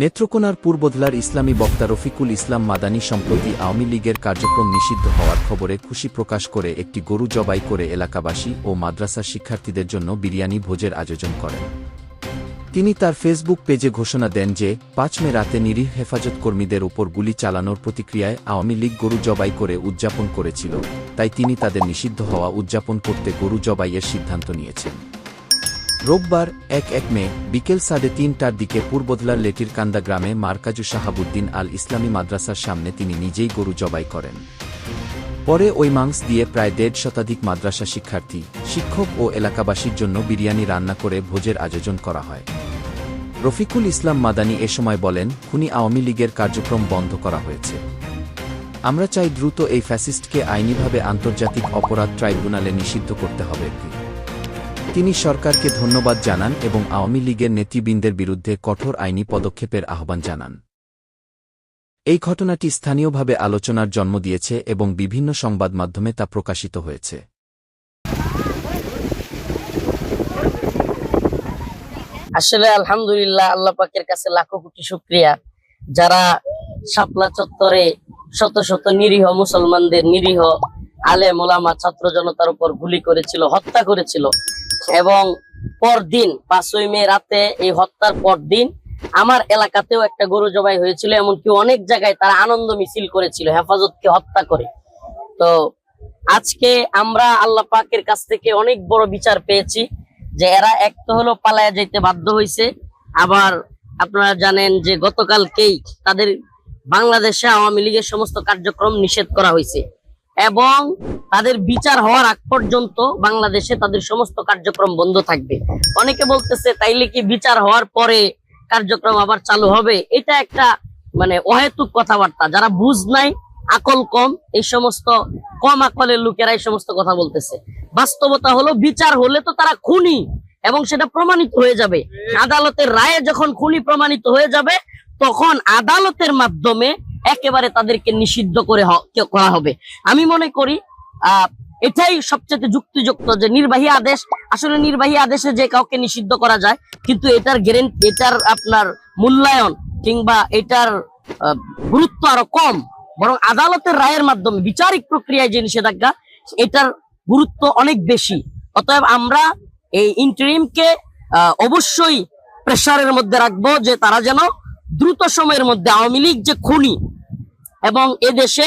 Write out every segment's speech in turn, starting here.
নেত্রকোনার পূর্বধলার ইসলামী বক্তা রফিকুল ইসলাম মাদানী সম্প্রতি আওয়ামী লীগের কার্যক্রম নিষিদ্ধ হওয়ার খবরে খুশি প্রকাশ করে একটি গরু জবাই করে এলাকাবাসী ও মাদ্রাসার শিক্ষার্থীদের জন্য বিরিয়ানি ভোজের আয়োজন করেন। তিনি তার ফেসবুক পেজে ঘোষণা দেন যে, পাঁচ মে রাতে নিরীহ হেফাজত কর্মীদের উপর গুলি চালানোর প্রতিক্রিয়ায় আওয়ামী লীগ গরু জবাই করে উদযাপন করেছিল, তাই তিনি তাদের নিষিদ্ধ হওয়া উদযাপন করতে গরু জবাইয়ের সিদ্ধান্ত নিয়েছেন। রোববার, এক এক মে, বিকেল সাড়ে তিনটার দিকে পূর্বদলার লেটির কান্দা গ্রামে মার্কাজু শাহাবুদ্দিন আল ইসলামী মাদ্রাসার সামনে তিনি নিজেই গরু জবাই করেন। পরে ওই মাংস দিয়ে প্রায় দেড় শতাধিক মাদ্রাসা শিক্ষার্থী, শিক্ষক ও এলাকাবাসীর জন্য বিরিয়ানি রান্না করে ভোজের আয়োজন করা হয়। রফিকুল ইসলাম মাদানী এ সময় বলেন, খুনি আওয়ামী লীগের কার্যক্রম বন্ধ করা হয়েছে। আমরা চাই দ্রুত এই ফ্যাসিস্টকে আইনিভাবে আন্তর্জাতিক অপরাধ ট্রাইব্যুনালে নিষিদ্ধ করতে হবে। তিনি সরকারকে ধন্যবাদ জানান এবং আওয়ামী লীগের নেতৃবৃন্দের বিরুদ্ধে কঠোর আইনি পদক্ষেপের আহ্বান জানান। এই ঘটনাটি স্থানীয়ভাবে আলোচনার জন্ম দিয়েছে এবং বিভিন্ন সংবাদ মাধ্যমে তা প্রকাশিত হয়েছে। আসলে আলহামদুলিল্লাহ আল্লাহ পাকের কাছে লাখো কোটি শুক্রিয়া। যারা শাপলা চত্বরে শত শত নিরীহ মুসলমানদের নিরীহ আলে মোলামা ছাত্র জনতার উপর গুলি করেছিল, হত্যা করেছিল এবং পরদিন, পাঁচই মে রাতে এই হত্যার পরদিন আমার এলাকাতেও একটা গরু জবাই হয়েছিল, এমনকি অনেক জায়গায় তারা আনন্দ মিছিল করেছিল, হেফাজতকে হত্যা করে। তো আজকে আমরা আল্লাহ পাকের কাছ থেকে অনেক বড় বিচার পেয়েছি যে এরা এক তো হলো পালায়া যাইতে বাধ্য হয়েছে আবার আপনারা জানেন যে গতকালকেই তাদের বাংলাদেশে আওয়ামী লীগের সমস্ত কার্যক্রম নিষেধ করা হয়েছে এবং তাদের বিচার হওয়ার আগ পর্যন্ত বাংলাদেশে তাদের সমস্ত কার্যক্রম বন্ধ থাকবে। অনেকে বলতেছে, তাইলে কি বিচার হওয়ার পরে কার্যক্রম আবার চালু হবে? এটা একটা মানে অহেতুক কথাবার্তা। যারা বুঝ নাই, আকল কম, এই সমস্ত কম আকলের লোকেরা এই সমস্ত কথা বলতেছে। বাস্তবতা হলো, বিচার হলে তো তারা খুনি এবং সেটা প্রমাণিত হয়ে যাবে। আদালতের রায়ে যখন খুনি প্রমাণিত হয়ে যাবে, তখন আদালতের মাধ্যমে একেবারে তাদেরকে নিষিদ্ধ করে করা হবে। আমি মনে করি এটাই সবচেয়ে যুক্তিযুক্ত যে নির্বাহী আদেশ। আসলে নির্বাহী আদেশে যে কাউকে নিষিদ্ধ করা যায়, কিন্তু এটার গ্যারেন্টি এটার আপনার মূল্যায়ন কিংবা এটার গুরুত্ব আরও কম। বরং আদালতের রায়ের মাধ্যমে, বিচারিক প্রক্রিয়ায় যে নিষেধাজ্ঞা, এটার গুরুত্ব অনেক বেশি। অতএব আমরা এই ইন্টারিমকে অবশ্যই প্রেসারের মধ্যে রাখব যে তারা যেন দ্রুত সময়ের মধ্যে আওয়ামী লীগ যে খুনি এবং এদেশে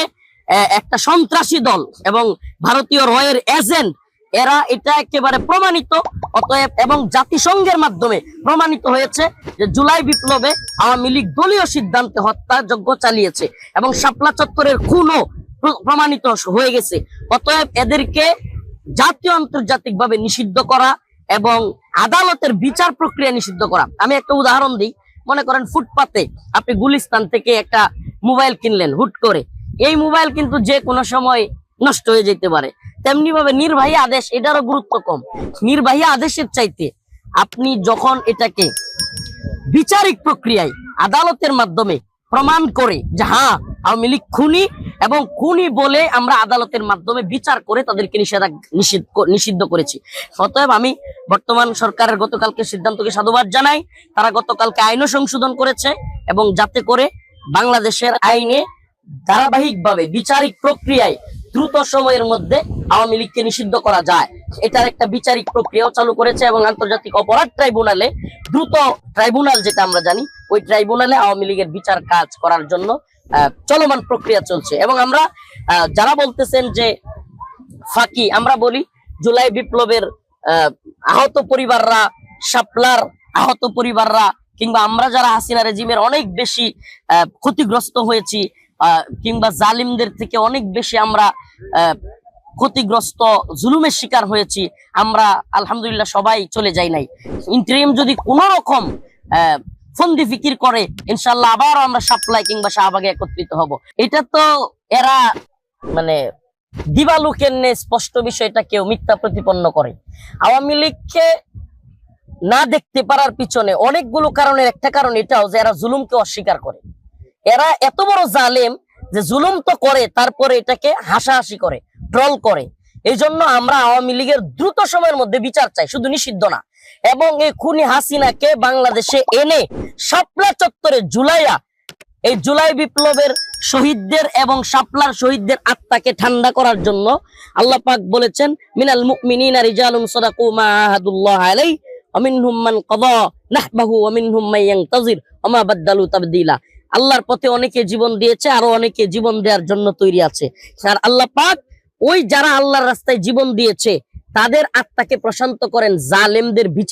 একটা সন্ত্রাসী দল এবং ভারতীয় রয়ের এজেন্ট, এরা এটা একেবারে প্রমাণিত, অতএব এবং জাতিসংঘের মাধ্যমে প্রমাণিত হয়েছে যে জুলাই বিপ্লবে আওয়ামী লীগ দলীয় সিদ্ধান্তে হত্যাযজ্ঞ চালিয়েছে এবং শাপলা চত্বরের খুনও প্রমাণিত হয়ে গেছে। অতএব এদেরকে জাতীয় আন্তর্জাতিক ভাবে নিষিদ্ধ করা এবং আদালতের বিচার প্রক্রিয়া নিষিদ্ধ করা। আমি একটা উদাহরণ দিই। মনে করেন ফুটপাতে আপনি গুলিস্তান থেকে একটা মোবাইল কিনলেন, হুট করে। এই মোবাইল কিন্তু যে কোনো সময় নষ্ট হয়ে যেতে পারে। তেমনি ভাবে নির্বাহী আদেশ, এটারও গুরুত্ব কম। নির্বাহী আদেশের চাইতে আপনি যখন এটাকে বিচারিক প্রক্রিয়ায়, আদালতের মাধ্যমে প্রমাণ করে যে হ্যাঁ আওয়ামী লীগ খুনি এবং খুনি বলে আমরা আদালতের মাধ্যমে বিচার করে তাদেরকে নিষিদ্ধ করেছি। অতএব আমি বর্তমান সরকারের গতকালকে সিদ্ধান্তকে সাধুবাদ জানাই। তারা গতকালকে আইনও সংশোধন করেছে এবং যাতে করে বাংলাদেশের আইনে ধারাবাহিকভাবে বিচারিক প্রক্রিয়ায় দ্রুত সময়ের মধ্যে আওয়ামী লীগকে নিষিদ্ধ করা যায়। এটার একটা বিচারিক প্রক্রিয়াও চালু করেছে এবং আন্তর্জাতিক অপরাধ ট্রাইব্যুনালে দ্রুত ট্রাইব্যুনাল যেটা আমরা জানি ওই ট্রাইব্যুনালে আওয়ামী লীগের বিচার কাজ করার জন্য চলমান প্রক্রিয়া চলছে। এবং আমরা যারা বলতেছেন যে ফাঁকি আমরা বলি জুলাই বিপ্লবের আহ, আহত পরিবাররা শাপলার আহত পরিবাররা কিংবা আমরা যারা হাসিনা রেজিমের অনেক বেশি ক্ষতিগ্রস্ত হয়েছি কিংবা জালিমদের থেকে অনেক বেশি আমরা ক্ষতিগ্রস্ত, জুলুমের শিকার হয়েছি, আমরা আলহামদুলিল্লাহ সবাই চলে যাই নাই। ইন্টারিম যদি কোন রকম ফন্দি ফিকির করে ইনশাল্লাহ আবারও আমরা সাপ্লাই কিংবা শাহবাগে একত্রিত হব। এটা তো এরা মানে দিবালুকের নে স্পষ্ট বিষয়টা কেউ মিথ্যা প্রতিপন্ন করে। আওয়ামী লীগকে না দেখতে পারার পিছনে অনেকগুলো কারণের একটা কারণ এটাও যে এরা জুলুমকে অস্বীকার করে। এরা এত বড় জালেম যে জুলুম তো করে, তারপরে এটাকে হাসাহাসি করে ট্রল করে। এই জন্য আমরা আওয়ামী লীগের দ্রুত সময়ের মধ্যে বিচার চাই, শুধু নিষিদ্ধ না। এবং এই খুনি হাসিনাকে বাংলাদেশে এনে শাপলা চত্বরে জুলাইয়া এই জুলাই বিপ্লবের শহীদদের এবং শাপলার শহীদদের আত্মাকে ঠান্ডা করার জন্য আল্লাহ পাক বলেছেন, মিনাল মুমিনিনা রিজালুন সাদাকু মা আহাদুল্লাহ আল্লাহর পথে অনেকে জীবন দিয়েছে, আরও অনেকে জীবন দেওয়ার জন্য তৈরি আছে। আর আল্লাহ পাক ওই যারা আল্লাহর রাস্তায় জীবন দিয়েছে, তাদের আত্মাকে প্রশান্ত করেন, জালেমদের বিচার